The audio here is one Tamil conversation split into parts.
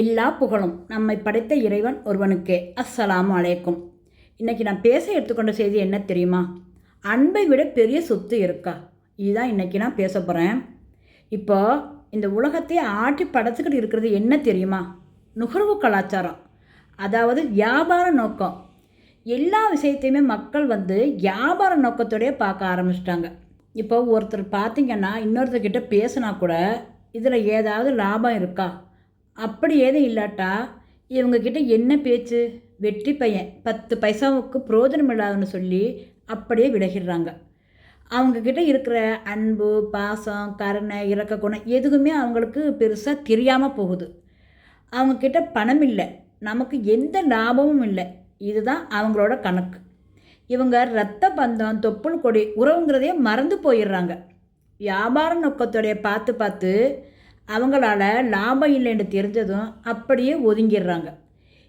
எல்லா புகழும் நம்மை படைத்த இறைவன் ஒருவனுக்கே. அஸ்ஸலாமு அலைக்கும். இன்றைக்கி நான் பேச எடுத்துக்கொண்ட செய்தி என்ன தெரியுமா? அன்பை விட பெரிய சொத்து இருக்கா? இதுதான் இன்றைக்கி நான் பேச போகிறேன் இப்போ இந்த உலகத்தை ஆட்டி படைச்சிக்கிட்டு இருக்கிறது என்ன தெரியுமா? நுகர்வு கலாச்சாரம். அதாவது வியாபார நோக்கம். எல்லா விஷயத்தையுமே மக்கள் வந்து வியாபார நோக்கத்தோடயே பார்க்க ஆரம்பிச்சிட்டாங்க. இப்போ ஒருத்தர் பார்த்திங்கன்னா இன்னொருத்தர்கிட்ட பேசினா கூட இதில் ஏதாவது லாபம் இருக்கா? அப்படி ஏதும் இல்லாட்டா இவங்கக்கிட்ட என்ன பேச்சு? வெற்றி பையன் பத்து பைசாவுக்கு புரோஜனம் இல்லாதுன்னு சொல்லி அப்படியே விலகிடுறாங்க. அவங்கக்கிட்ட இருக்கிற அன்பு பாசம் கருணை இறக்க குணம் எதுவுமே அவங்களுக்கு பெருசாக தெரியாமல் போகுது. அவங்கக்கிட்ட பணம் இல்லை. நமக்கு எந்த லாபமும் இல்லை. இதுதான் அவங்களோட கணக்கு. இவங்க ரத்த பந்தம் தொப்புள் கொடி உறவுங்கிறதையே மறந்து போயிடுறாங்க. வியாபார நோக்கத்தோடைய பார்த்து பார்த்து அவங்களால லாபம் இல்லைன்னு தெரிஞ்சதும் அப்படியே ஒதுங்கிடுறாங்க.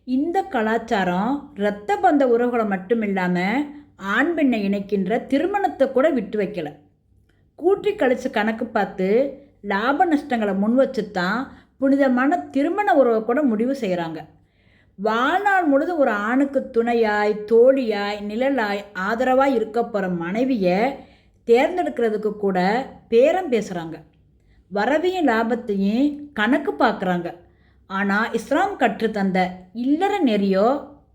இந்த கலாச்சாரம் இரத்த பந்த உறவுகளை மட்டும் இல்லாமல் ஆண் பெண்ணை இணைக்கின்ற திருமணத்தை கூட விட்டு வைக்கலை. கூட்டி கழிச்சு கணக்கு பார்த்து லாப நஷ்டங்களை முன் வச்சு தான் புனிதமான திருமண உறவை கூட முடிவு செய்கிறாங்க வாழ்நாள் முழுதும் ஒரு ஆணுக்கு துணையாய் தோழியாய் நிழலாய் ஆதரவாக இருக்க போகிற மனைவியை தேர்ந்தெடுக்கிறதுக்கு கூட பேரம் பேசுகிறாங்க வரவையும் லாபத்தையும் கணக்கு பார்க்குறாங்க. ஆனால் இஸ்லாம் கற்றுத்தந்த இல்லற நெறியோ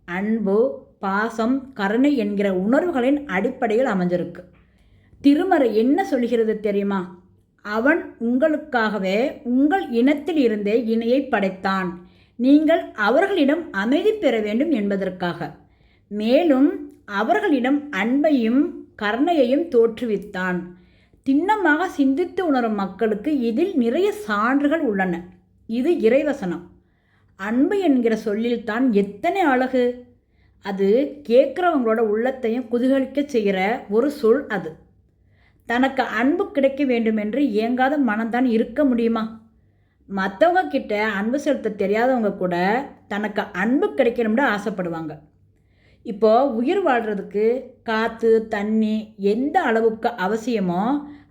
அன்பு பாசம் கருணை என்கிற உணர்வுகளின் அடிப்படையில் அமைஞ்சிருக்கு. திருமறை என்ன சொல்கிறது தெரியுமா? அவன் உங்களுக்காகவே உங்கள் இனத்தில் இருந்தே இணையை படைத்தான். நீங்கள் அவர்களிடம் அமைதி பெற வேண்டும் என்பதற்காக. மேலும் அவர்களிடம் அன்பையும் கருணையையும் தோற்றுவித்தான். திண்ணமாக சிந்தித்து உணரும் மக்களுக்கு இதில் நிறைய சான்றுகள் உள்ளன. இது இறைவசனம். அன்பு என்கிற சொல்லில்தான் எத்தனை அழகு. அது கேட்குறவங்களோட உள்ளத்தையும் குதிகலிக்க செய்கிற ஒரு சொல் அது. தனக்கு அன்பு கிடைக்க வேண்டும் என்று ஏங்காத மனம்தான் இருக்க முடியுமா? மற்றவங்க கிட்ட அன்பு செலுத்த தெரியாதவங்க கூட தனக்கு அன்பு கிடைக்கணும்னு ஆசைப்படுவாங்க. இப்போ உயிர் வாழ்கிறதுக்கு காற்று தண்ணி எந்த அளவுக்கு அவசியமோ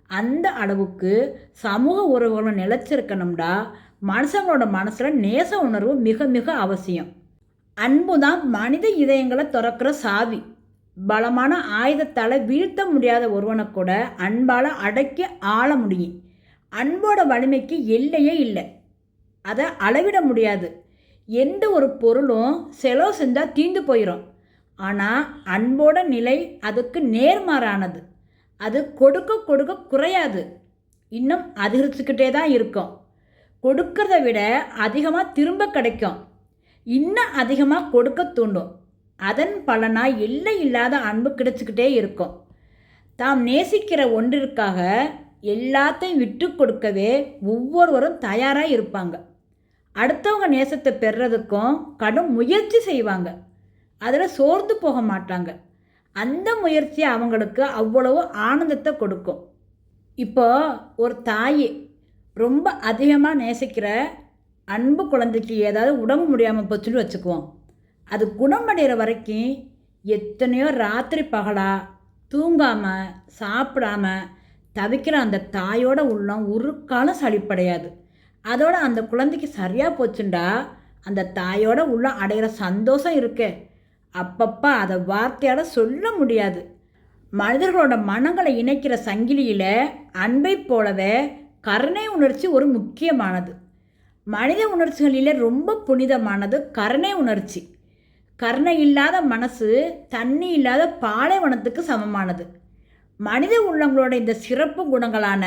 அந்த அளவுக்கு சமூக உறவுகளும் நிலச்சிருக்கணும்டா. மனுஷங்களோட மனசில் நேச உணர்வு மிக மிக அவசியம். அன்பு தான் மனித இதயங்களை திறக்கிற சாவி. பலமான ஆயுதத்தால் வீழ்த்த முடியாத ஒருவனை கூட அன்பால் அடக்கி ஆள முடியும். அன்போட வலிமைக்கு எல்லையே இல்லை. அதை அளவிட முடியாது. எந்த ஒரு பொருளும் செலவு செஞ்சால் தீந்து போயிடும் ஆனால் அன்போட நிலை அதுக்கு நேர்மாறானது. அது கொடுக்க கொடுக்க குறையாது. இன்னும் அதிகரிச்சுக்கிட்டே தான் இருக்கும். கொடுக்கறத விட அதிகமாக திரும்ப கிடைக்கும். இன்னும் அதிகமாக கொடுக்க தூண்டும். அதன் பலனாக எல்லை இல்லாத அன்பு கிடைச்சிக்கிட்டே இருக்கும். தாம் நேசிக்கிற ஒன்றிற்காக எல்லாத்தையும் விட்டு கொடுக்கவே ஒவ்வொருவரும் தயாராக இருப்பாங்க. அடுத்தவங்க நேசத்தை பெறுறதுக்கும் கடும் முயற்சி செய்வாங்க. அதில் சோர்ந்து போக மாட்டாங்க. அந்த முயற்சி அவங்களுக்கு அவ்வளவு ஆனந்தத்தை கொடுக்கும். இப்போ ஒரு தாய் ரொம்ப அதிகமாக நேசிக்கிற அன்பு குழந்தைக்கு ஏதாவது உடம்பு முடியாமல் போச்சுன்னு வச்சுக்குவோம். அது குணமடைகிற வரைக்கும் எத்தனையோ ராத்திரி பகலாக தூங்காமல் சாப்பிடாம தவிக்கிற அந்த தாயோட உள்ளம் ஒரு காலம் சளிப்படையாது அதோட அந்த குழந்தைக்கு சரியாக போச்சுண்டா அந்த தாயோட உள்ளம் அடைகிற சந்தோஷம் இருக்கே. அப்பப்போ அதை வார்த்தையால் சொல்ல முடியாது. மனிதர்களோட மனங்களை இணைக்கிற சங்கிலியில் அன்பை போலவே கருணை உணர்ச்சி ஒரு முக்கியமானது. மனித உணர்ச்சிகளில் ரொம்ப புனிதமானது கருணை உணர்ச்சி. கருணை இல்லாத மனசு தண்ணி இல்லாத பாலைவனத்துக்கு சமமானது. மனித உள்ளங்களோட இந்த சிறப்பு குணங்களான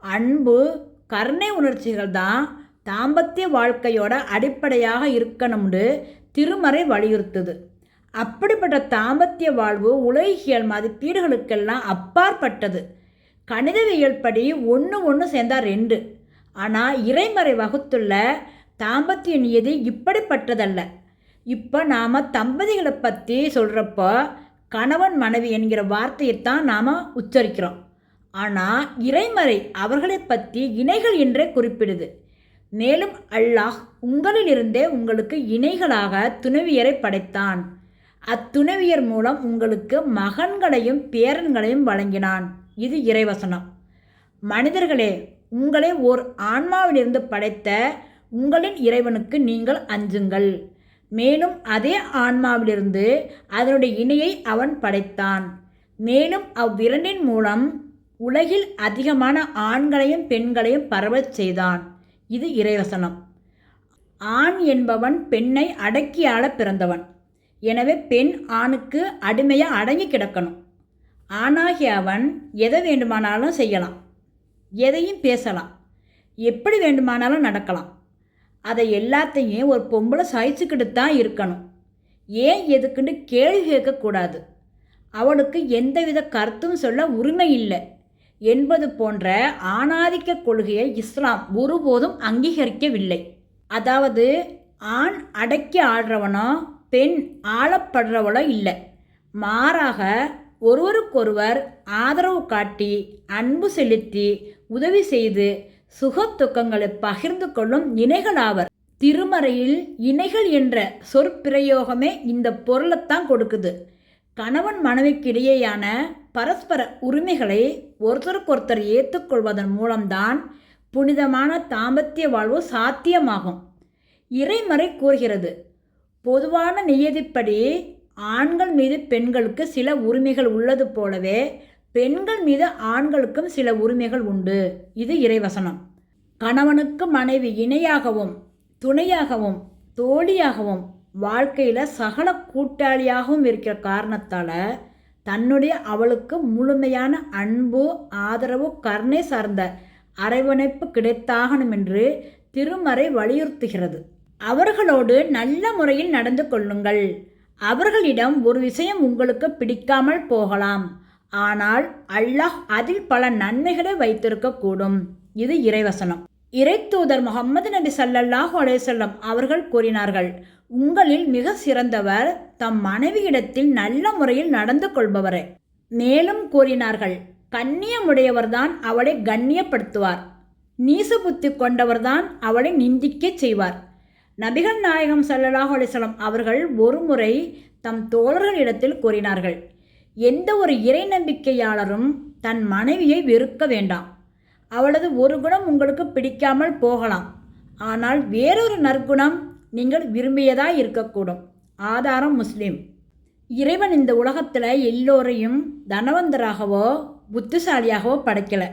அன்பு கருணை உணர்ச்சிகள் தான் தாம்பத்திய வாழ்க்கையோட அடிப்படையாக இருக்கணும்னு திருமறை வலியுறுத்துது. அப்படிப்பட்ட தாம்பத்திய வாழ்வு உலகியல் மதிப்பீடுகளுக்கெல்லாம் அப்பாற்பட்டது. கணிதவியல் படி ஒன்று ஒன்று சேர்ந்தார் ரெண்டு. ஆனால் இறைமறை வகுத்துள்ள தாம்பத்திய நியதி இப்படிப்பட்டதல்ல. இப்போ நாம் தம்பதிகளை பற்றி சொல்கிறப்போ கணவன் மனைவி என்கிற வார்த்தையைத்தான் நாம் உச்சரிக்கிறோம். ஆனால் இறைமறை அவர்களை பற்றி இணைகள் என்றே குறிப்பிடுது. மேலும் அல்லாஹ் உங்களிலிருந்தே உங்களுக்கு இணைகளாக துணைவியரை படைத்தான். அத்துணவியர் மூலம் உங்களுக்கு மகன்களையும் பேரன்களையும் வழங்கினான். இது இறைவசனம். மனிதர்களே உங்களை ஓர் ஆன்மாவிலிருந்து படைத்த உங்களின் இறைவனுக்கு நீங்கள் அஞ்சுங்கள். மேலும் அதே ஆன்மாவிலிருந்து அதனுடைய இணையை அவன் படைத்தான். மேலும் அவ்விரண்டின் மூலம் உலகில் அதிகமான ஆண்களையும் பெண்களையும் பரவச் செய்தான். இது இறைவசனம். ஆண் என்பவன் பெண்ணை அடக்கியாள பிறந்தவன். எனவே பெண் ஆணுக்கு அடிமையாக அடங்கி கிடக்கணும். ஆணாகிய அவன் எதை வேண்டுமானாலும் செய்யலாம். எதையும் பேசலாம். எப்படி வேண்டுமானாலும் நடக்கலாம். அதை எல்லாத்தையும் ஒரு பொம்பளை சகிச்சுக்கிட்டு தான் இருக்கணும். ஏன் எதுக்குன்னு கேள்வி கேட்கக்கூடாது அவளுக்கு எந்தவித கருத்தும் சொல்ல உரிமை இல்லை. என்பது போன்ற ஆணாதிக்க கொள்கையை இஸ்லாம் ஒருபோதும் அங்கீகரிக்கவில்லை. அதாவது ஆண் அடக்கி ஆடுறவனோ பெண் ஆளப்படுறவளோ இல்லை. மாறாக ஒருவருக்கொருவர் ஆதரவு காட்டி அன்பு செலுத்தி உதவி செய்து சுகத்துக்கங்களை பகிர்ந்து கொள்ளும் இணைகளாவர் திருமறையில் இணைகள் என்ற சொற்பிரயோகமே இந்த பொருளைத்தான் கொடுக்குது. கணவன் மனைவிக்கிடையேயான பரஸ்பர உரிமைகளை ஒருத்தருக்கொருத்தர் ஏற்றுக்கொள்வதன் மூலம்தான் புனிதமான தாம்பத்திய வாழ்வு சாத்தியமாகும். இறைமறை கூறுகிறது பொதுவான நியதிப்படி ஆண்கள் மீது பெண்களுக்கு சில உரிமைகள் உள்ளது போலவே பெண்கள் மீது ஆண்களுக்கும் சில உரிமைகள் உண்டு. இது இறைவசனம். கணவனுக்கு மனைவி இணையாகவும் துணையாகவும் தோழியாகவும் வாழ்க்கையில் சகல கூட்டாளியாகவும் இருக்கிற காரணத்தால் தன்னுடைய அவளுக்கு முழுமையான அன்பு ஆதரவு கருணை சார்ந்த அரவணைப்பு கிடைத்தாகணும் என்று திருமறை வலியுறுத்துகிறது. அவர்களோடு நல்ல முறையில் நடந்து கொள்ளுங்கள். அவர்களிடம் ஒரு விஷயம் உங்களுக்கு பிடிக்காமல் போகலாம். ஆனால் அல்லாஹ் அதில் பல நன்மைகளை வைத்திருக்கக்கூடும். இது இறைவசனம். இறைத்தூதர் முகமது நபி சல்லல்லாஹு அலேசல்லம் அவர்கள் கூறினார்கள் உங்களில் மிக சிறந்தவர் தம் மனைவியிடத்தில் நல்ல முறையில் நடந்து கொள்பவரே. மேலும் கூறினார்கள் கண்ணியமுடையவர்தான் அவளை கண்ணியப்படுத்துவார். நீச புத்தி கொண்டவர்தான் அவளை நிந்திக்க செய்வார். நபிகள் நாயகம் சல்லல்லாஹ் அலிஸ்லாம் அவர்கள் ஒருமுறை தம் தோழர்களிடத்தில் கூறினார்கள் எந்த ஒரு இறை நம்பிக்கையாளரும் தன் மனைவியை வெறுக்க வேண்டாம். அவளது ஒரு குணம் உங்களுக்கு பிடிக்காமல் போகலாம். ஆனால் வேறொரு நற்குணம் நீங்கள் விரும்பியதாக இருக்கக்கூடும். ஆதாரம் முஸ்லீம். இறைவன் இந்த உலகத்தில் எல்லோரையும் தனவந்தராகவோ புத்திசாலியாகவோ படைக்கலை.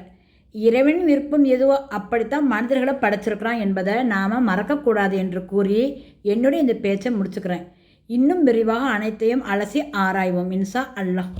இறைவன் விருப்பம் எதுவோ அப்படித்தான் மனிதர்களை படைச்சிருக்கிறான் என்பதை நாம் மறக்கக்கூடாது என்று கூறி என்னுடைய இந்த பேச்சை முடிச்சுக்கிறேன். இன்னும் விரிவாக அனைத்தையும் அலசி ஆராய்வோம். இன்சா அல்லாஹ்.